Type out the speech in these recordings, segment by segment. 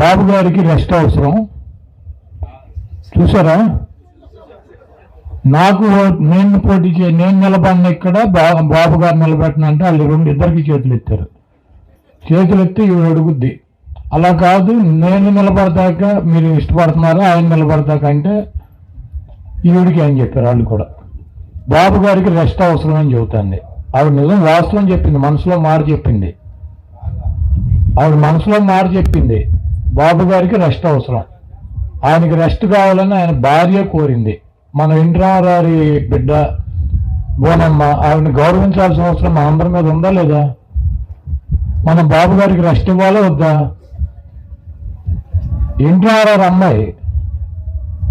బాబు గారికి రెస్ట్ అవసరం. చూసారా? నాకు నేను పోటీ చే నేను నిలబడిన ఇక్కడ బాబు గారు నిలబెట్టినంటే వాళ్ళు రెండు ఇద్దరికి చేతులు ఎత్తారు. చేతులు ఎత్తి ఇవి అడుగుద్ది. అలా కాదు నేను నిలబడతాక మీరు ఇష్టపడుతున్నారా ఆయన నిలబడతాక అంటే ఈవిడికి అని చెప్పారు వాళ్ళు కూడా. బాబు గారికి రెస్ట్ అవసరం అని చెబుతుంది. ఆవిడ నిజం వాస్తవం చెప్పింది మనసులో మాట చెప్పింది. ఆవిడ మనసులో మాట చెప్పింది. బాబు గారికి రెస్ట్ అవసరం. ఆయనకి రెస్ట్ కావాలని ఆయన భార్య కోరింది. మన ఇంద్రారారి బిడ్డ బోనమ్మ ఆవిడని గౌరవించాల్సిన అవసరం మన అందరి మీద ఉందా లేదా? మన బాబు గారికి రెస్ట్ ఇవ్వాలా వద్దా? ఇంద్రారారు అమ్మాయి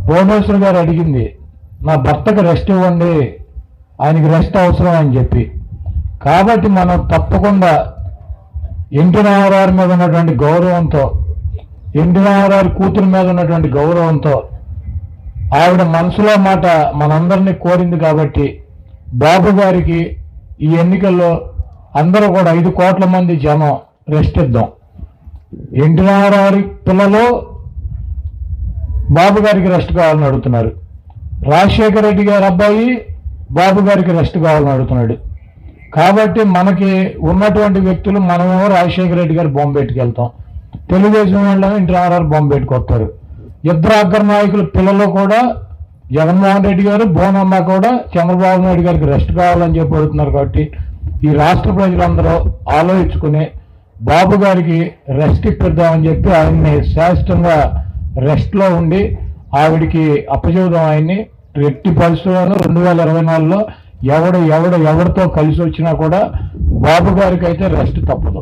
భువనేశ్వర్ గారు అడిగింది నా భర్తకు రెస్ట్ ఇవ్వండి ఆయనకి రెస్ట్ అవసరం అని చెప్పి. కాబట్టి మనం తప్పకుండా ఇంటి రామారావు మీద ఉన్నటువంటి గౌరవంతో ఎన్టీ రామారావు కూతురు మీద ఉన్నటువంటి గౌరవంతో ఆవిడ మనసులో మాట మనందరినీ కోరింది కాబట్టి బాబు గారికి ఈ ఎన్నికల్లో అందరూ కూడా ఐదు కోట్ల మంది జనం రెస్ట్ ఇద్దాం. ఎన్టీ రామారావు పిల్లలు బాబు గారికి రెస్ట్ కావాలని అడుగుతున్నారు. రాజశేఖర రెడ్డి గారి అబ్బాయి బాబు గారికి రెస్ట్ కావాలని అడుగుతున్నాడు. కాబట్టి మనకి ఉన్నటువంటి వ్యక్తులు మనమేమో రాజశేఖర రెడ్డి గారి బొంబేటికి వెళ్తాం తెలుగుదేశం వాళ్ళని ఇంటి ఆర్ఆర్ బొంబేటికి పెట్టుకొస్తారు. ఇద్దరు అగ్ర నాయకుల పిల్లలు కూడా జగన్మోహన్ రెడ్డి గారు బోనమ్మ కూడా చంద్రబాబు నాయుడు గారికి రెస్ట్ కావాలని చెప్పి అడుగుతున్నారు కాబట్టి ఈ రాష్ట్ర ప్రజలందరూ ఆలోచించుకుని బాబు గారికి రెస్ట్ ఇప్పిద్దామని చెప్పి ఆయన్ని శాశ్వతంగా రెస్ట్లో ఉండి ఆవిడికి అప్పచెబుదాం ఆయన్ని. ఎట్టి పరిస్థితుల్లోనూ రెండు వేల ఇరవై నాలుగులో ఎవడు ఎవడు ఎవరితో కలిసి వచ్చినా కూడా బాబు గారికి అయితే రెస్ట్ తప్పదు.